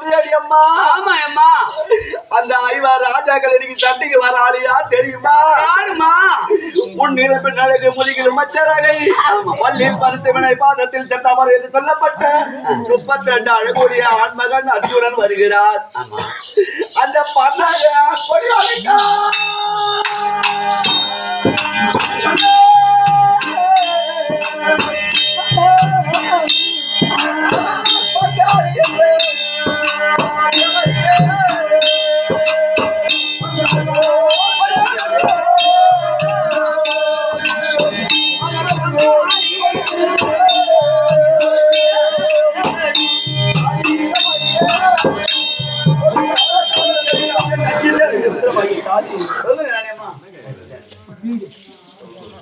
சொல்றியாடி அம்மா. ஆமா அம்மா. அந்த ஐவர் ராஜாக்கள் இன்னைக்கு சண்டைக்கு வர ஆளியா தெரியுமா? யாருமா உன் நிரப்பு நடக்கு முதுகிலும் மச்சரகை. பள்ளியில் பரிசுவனை பாதத்தில் சென்றவர் என்று சொல்லப்பட்ட முப்பத்தி ரெண்டு அழகுடைய ஆண்மகன் அர்ஜுனன் வருகிறார். அந்த பண்ணாக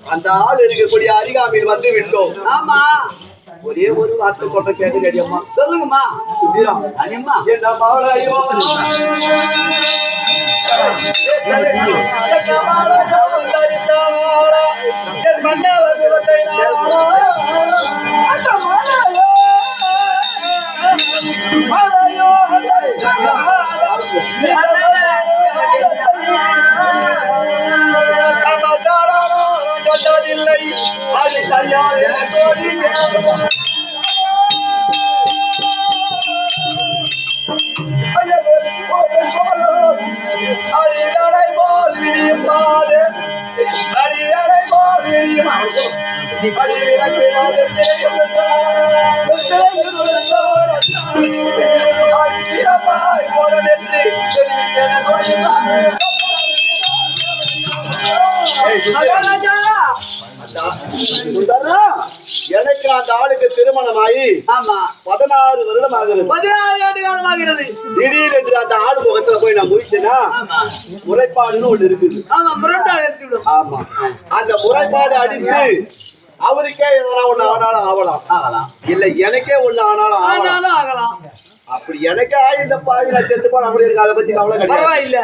அந்த ஆள் இருக்கக்கூடிய அருகாமையில் வந்து விட்டோம். ஆமா. ஒரே ஒரு வார்த்தை சொல்ற கேட்டு அம்மா. சொல்லுங்கம்மா. சுந்தரம். ராணியம்மா என்ன மகளையோ மன்னவர் குலத்தை இல்லை அது தயார் கோடி எனக்கு அந்த ஆளுக்கு திருமணமாயி ஆமா. பதினாறு வருடம் ஆகுது பதினாறு ஆண்டு காலமாகிறது திடீரென்று அந்த ஆள் முகத்துல போய் நான் முடிச்சேன்னா முறைப்பாடுன்னு ஒண்ணு இருக்குது. ஆமா முரட்டாக எடுத்துவிடும் ஆமா. அந்த முறைப்பாடு அடித்து அவருக்கே எதனா ஒண்ணு ஆனாலும் ஆகலாம். ஆகலாம். இல்ல எனக்கே ஒண்ணு ஆனாலும் ஆனாலும் ஆகலாம். அப்படி எனக்கு ஆகி இந்த பாவி நான் செத்து போன அப்படி இருக்கு அதை பத்தி கவலை பரவாயில்ல.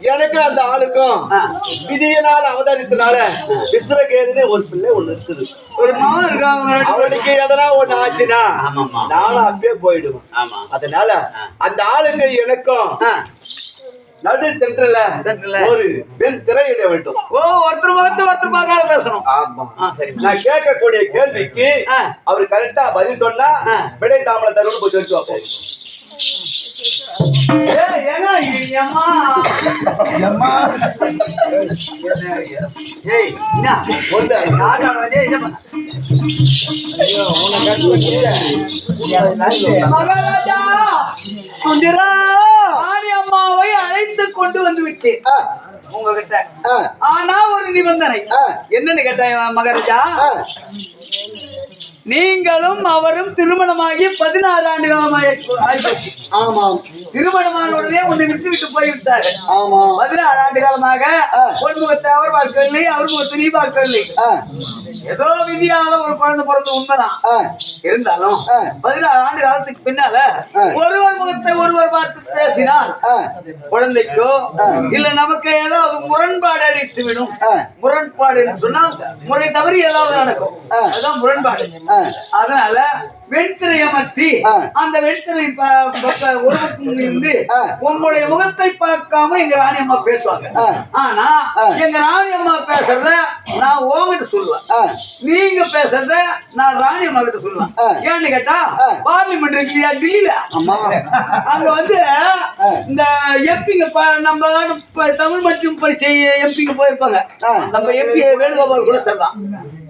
எனக்கு அந்த ஆளுக்கும் ஆ. விதியினால் அவதரித்தனால விஸ்வகேதுன்னு ஒரு பிள்ளை ஒண்ணு இருக்குது. ஒரு மகன் இருக்காங்க அவனுக்கு எதனா ஒண்ணு ஆச்சுன்னா. நானும் அப்பயே போயிடுவேன். அதனால அந்த ஆளுக்கு எனக்கும். நடு சென்ட்ரல்ல சென்ட்ரல்ல. ஒரு பெண் திரையிட வேண்டும். ஓ ஒருத்தர் முகத்து ஒருத்தர் பார்க்காத பேசணும். ஆமா. சரி. நான் கேட்கக்கூடிய கேள்விக்கு. அவர் கரெக்டா பதில் சொன்னா. விடை தாமலை தருவன்னு போய் சொல்லி வைப்போம். ஏய், ஏங்க இது அம்மா ஏய் என்ன ஒண்ணு நாடா வந்து என்ன பண்ண மகாராஜா சுந்தரா ராணி அழைத்து கொண்டு வந்து விட்டேன். உங்ககிட்ட. ஆனா ஒரு நிபந்தனை. என்னன்னு கேட்டாங்க மகாராஜா. நீங்களும் அவரும் திருமணமாகி பதினாறு ஆண்டு ஆகிப்போச்சு ஆமாம் திருமணமான உடனே உன்னை விட்டு விட்டு போய்விட்டாரு ஆமாம் பதினாறு ஆண்டு காலமாக. பொன் முகத்தை அவர் பார்க்கவில்லை அவர் முகத்தை நீ பார்க்கவில்லை ஏதோ விதியால ஒரு குழந்தை பிறந்த உண்மைதான் இருந்தாலும். பதினாறு ஆண்டு காலத்துக்கு பின்னால. ஒருவர் முகத்தை ஒருவர் பார்த்து பேசினால் குழந்தைக்கோ. இல்ல நமக்கு ஏதாவது முரண்பாடு அடித்து விடும். முரண்பாடு சொன்னால் முறை தவறி ஏதாவது நடக்கும். அதுதான் முரண்பாடு. அதனால வெண்திரை அமர்த்தி. அந்த வெண்திரை பக்கம் இருந்து. உங்களுடைய முகத்தை பார்க்காம எங்க ராணி அம்மா பேசுவாங்க. ஆனா. எங்க ராணி அம்மா பேசுறத நான் உங்ககிட்ட சொல்லுவேன். நீங்க பேசுறத நான் ராணி அம்மா கிட்ட சொல்லுவேன். ஏன்னு கேட்டா. பார்லிமெண்ட் இருக்கு இல்லையா டெல்லியில. அங்க வந்து இந்த எம்பிங்க நம்ம தமிழ் மற்றும் படிச்ச எம்பிங்க போயிருப்பாங்க. நம்ம எம்பி வேணுகோபால் கூட சொல்லலாம்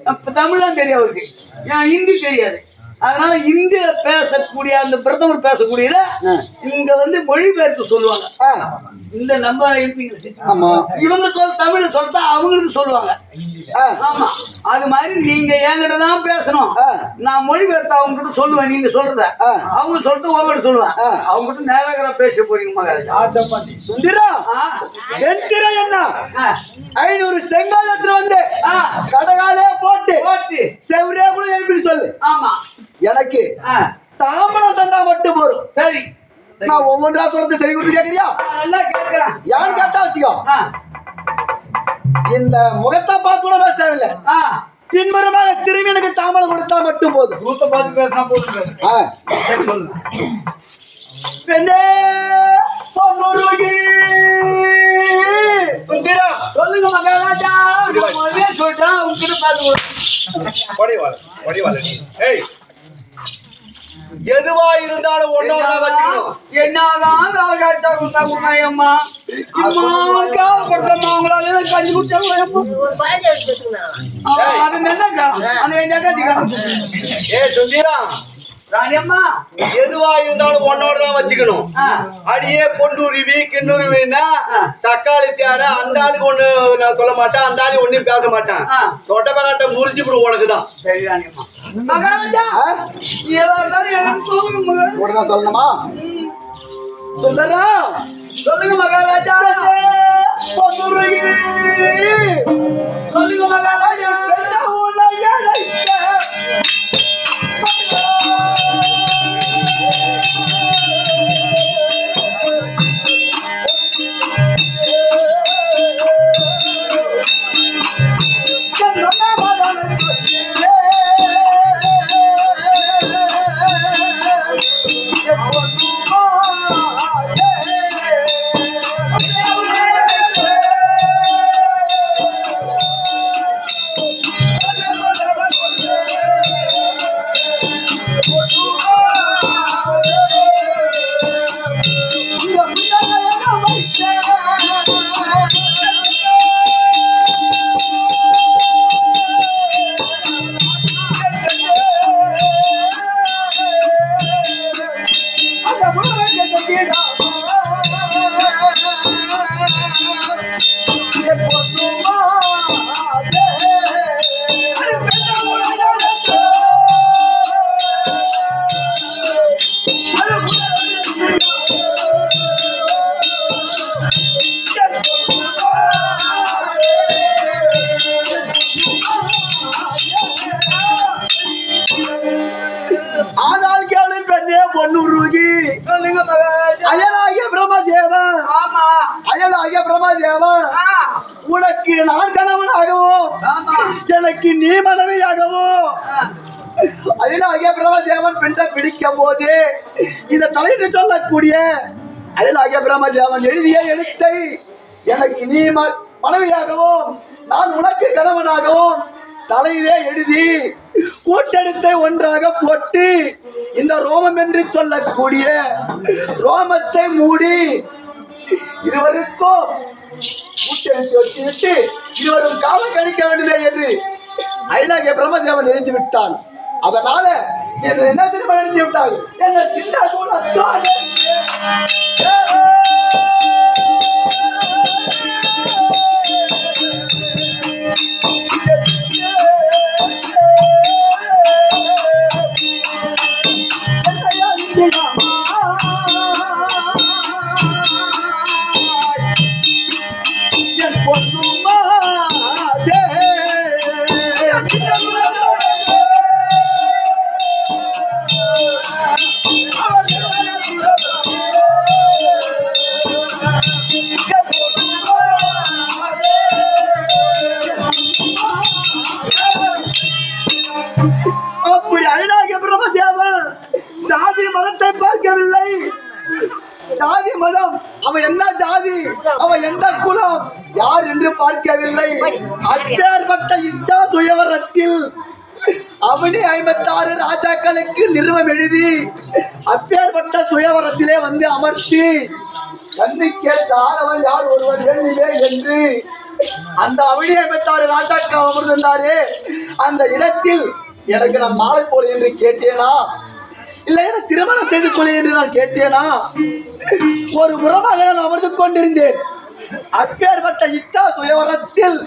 அப்ப தமிழ் தான் தெரியும் அவருக்கு. ஏன் ஹிந்தி தெரியாது. அதனால இந்திய பேசக்கூடிய அந்த பிரதமர் பேசக்கூடியத. இங்க வந்து மொழிபெயர்த்து சொல்லுவாங்க. ஆ, இந்த நம்ம எம்பிங்களுக்கு ஆமா. இவங்க சொல் தமிழ் சொல்லிட்டா அவங்களுக்கு சொல்லுவாங்க. ஆ, ஆமா. அது மாதிரி நீங்க என்கிட்ட தான் பேசணும். ஆ. நான் மொழிபெயர்த்து அவங்க கிட்ட சொல்லுவேன் நீங்க சொல்றத. ஆ. அவங்க சொல்லிட்டு உங்ககிட்ட சொல்லுவேன். ஆ. அவங்க கிட்ட நேரங்கிற பேச போறீங்க மகாராஜா சுந்தரா ஆ. வெண்திரை என்ன? ஆ. ஐநூறு செங்கல் எடுத்துட்டு வந்து ஆ. கடகாலே போட்டு போட்டு செவரே கூட எழுப்பி சொல்லு? ஆமா. எனக்கு ஆ. தாமரம் தந்தா மட்டும் போதும். சரி. நான் ஒவ்வொன்றா சொல்றது சரி கொடுத்து கேக்குறியா? நல்லா கேட்கிறேன் யார் கேட்டா வச்சுக்கோ. இந்த முகத்தை பார்த்து கூட பேச தேவையில்லை. பின்புறமாக திரும்பி எனக்கு தாமரம் கொடுத்தா மட்டும் போதும். ரூத்தை பார்த்து பேசினா போதும் பெண்ணே பொன்னுருகி சுந்தரம் சொல்லுங்க மகாராஜா. முதல்ல சொல்லிட்டேன் பார்த்து வடிவாள வடிவாள நீ. ஏய். எதுவா இருந்தாலும் ஒன்னோட வச்சுக்கணும்? என்னதான் அம்மா? எல்லாம் கஞ்சி குடிச்சாங்க. அது நல்லா அந்த எங்க ஏ சுந்தரம் ராணியம்மா. எதுவா இருந்தாலும் ஒன்னோட தான் வச்சுக்கணும். அடியே பொண்டுருவி கிண்ணுருவின்னா சக்காளி தேர அந்த ஆளுக்கு ஒண்ணு நான் சொல்ல மாட்டேன் அந்த ஆளு ஒண்ணும் பேச மாட்டேன். ஆ. தொட்டப்பகாட்ட முறிச்சுப்பிடும் உனக்கு தான். சரி ராணியம்மா. உடனே சொல்லணுமா? சுந்தரா சொல்லுங்க மகாராஜா. சொல்லுங்க மகாராஜா. அயலாகிய பிரம்மதேவன் உனக்கு நான் கணவனாகவும் எனக்கு நீ மனைவியாகவும். அயலாகிய பிரம்மதேவன் பெண்ணை பிடிக்கும் போது இந்த தலைன்னு சொல்லக்கூடிய அயலாகிய பிரம்மதேவன் எழுதிய எழுத்தை எனக்கு நீ மனைவியாகவும் நான் உனக்கு கணவனாகவும் தலையிலே எழுதி கூட்டெடுத்தை ஒன்றாக போட்டு இந்த ரோமம் என்று சொல்லக்கூடிய ரோமத்தை மூடி இருவருக்கும் கூட்டெழுத்து வச்சுவிட்டு இருவரும் காலம் கழிக்க வேண்டுமே என்று ஐநாகிய பிரம்மதேவன் நினைத்து விட்டான் அதனால என்ன திரும்ப எழுதி விட்டாங்க என்ன சின்ன கூட Yeah. அவன் என்ன ஜாதி? அவன் எந்த குலம்? யார் என்று பார்க்கவில்லை. அப்பேற்பட்ட இச்சா சுயவரத்தில் அவனே ஐம்பத்தாறு ராஜாக்களுக்கு நிறுவம் எழுதி அப்பேற்பட்ட சுயவரத்திலே வந்து அமர்த்தி கண்ணுக்கே தாரவன் யார் ஒருவன் வேண்டுமே என்று. அந்த அவனி ஐம்பத்தாறு ராஜாக்கள் அமர்ந்திருந்தாரே. அந்த இடத்தில் எனக்கு நான் மாலை போடு என்று கேட்டேனா? இல்லை என திருமணம் செய்து கொள்ளு என்று நான் கேட்டேனா? ஒரு உறவாக நான் அமர்ந்து கொண்டிருந்தேன். அப்பேற்பட்ட இச்சா சுயவரத்தில்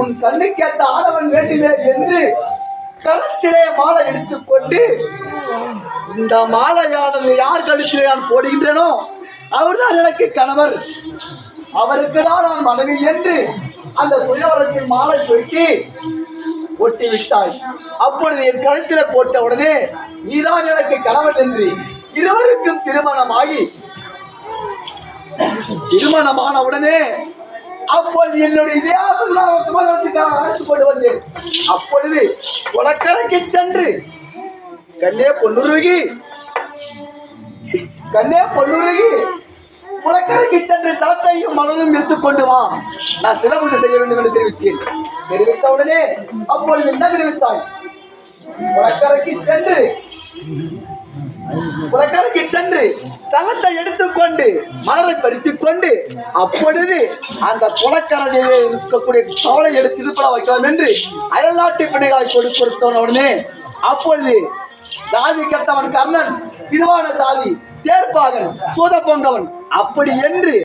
உன் கண்ணுக்கேத்த ஆடவன் வேண்டுமே என்று கரத்திலே மாலை எடுத்துக்கொண்டு இந்த மாலையானது யார் கழுத்திலே நான் போடுகின்றேனோ அவர்தான் எனக்கு கணவர். அவருக்கு தான் நான் மனைவி என்று அந்த சுயவரத்தில் மாலை சொல்லி ஒட்டி விட்டாய் அப்பொழுது என் கழுத்தில் போட்ட உடனே நீதான் எனக்கு கணவன் என்று இருவருக்கும் திருமணமாகி திருமணமான உடனே அப்பொழுது என்னுடைய இதிகாசம் சமாதானத்துக்காக அழைத்து கொண்டு வந்தேன். அப்பொழுது குளக்கரைக்கு சென்று கண்ணே பொன்னுருகி. கண்ணே பொன்னுருகி. குளக்கரைக்கு சென்று சலத்தையும் மலரும் எடுத்துக்கொண்டு வா. நான் சிவபூஜை செய்ய வேண்டும் என்று தெரிவித்தேன். தெரிவித்த உடனே அப்பொழுது என்ன தெரிவித்தாய்? உலக்கரைக்கு சென்று உலகருக்கு சென்று சலத்தை எடுத்துக்கொண்டு மலரை பறித்துக் கொண்டு அப்பொழுது அந்த புலக்கரையில் இருக்கக்கூடிய தவளை எடுத்து திருப்பட வைக்கலாம் என்று அயல்நாட்டு பிணைகளை கொடு கொடுத்த உடனே அப்பொழுது ஜாதி கெட்டவன் கர்ணன் திருவான ஜாதி தேர்ப்பாகன் சூத பொங்கவன் அப்படி என்று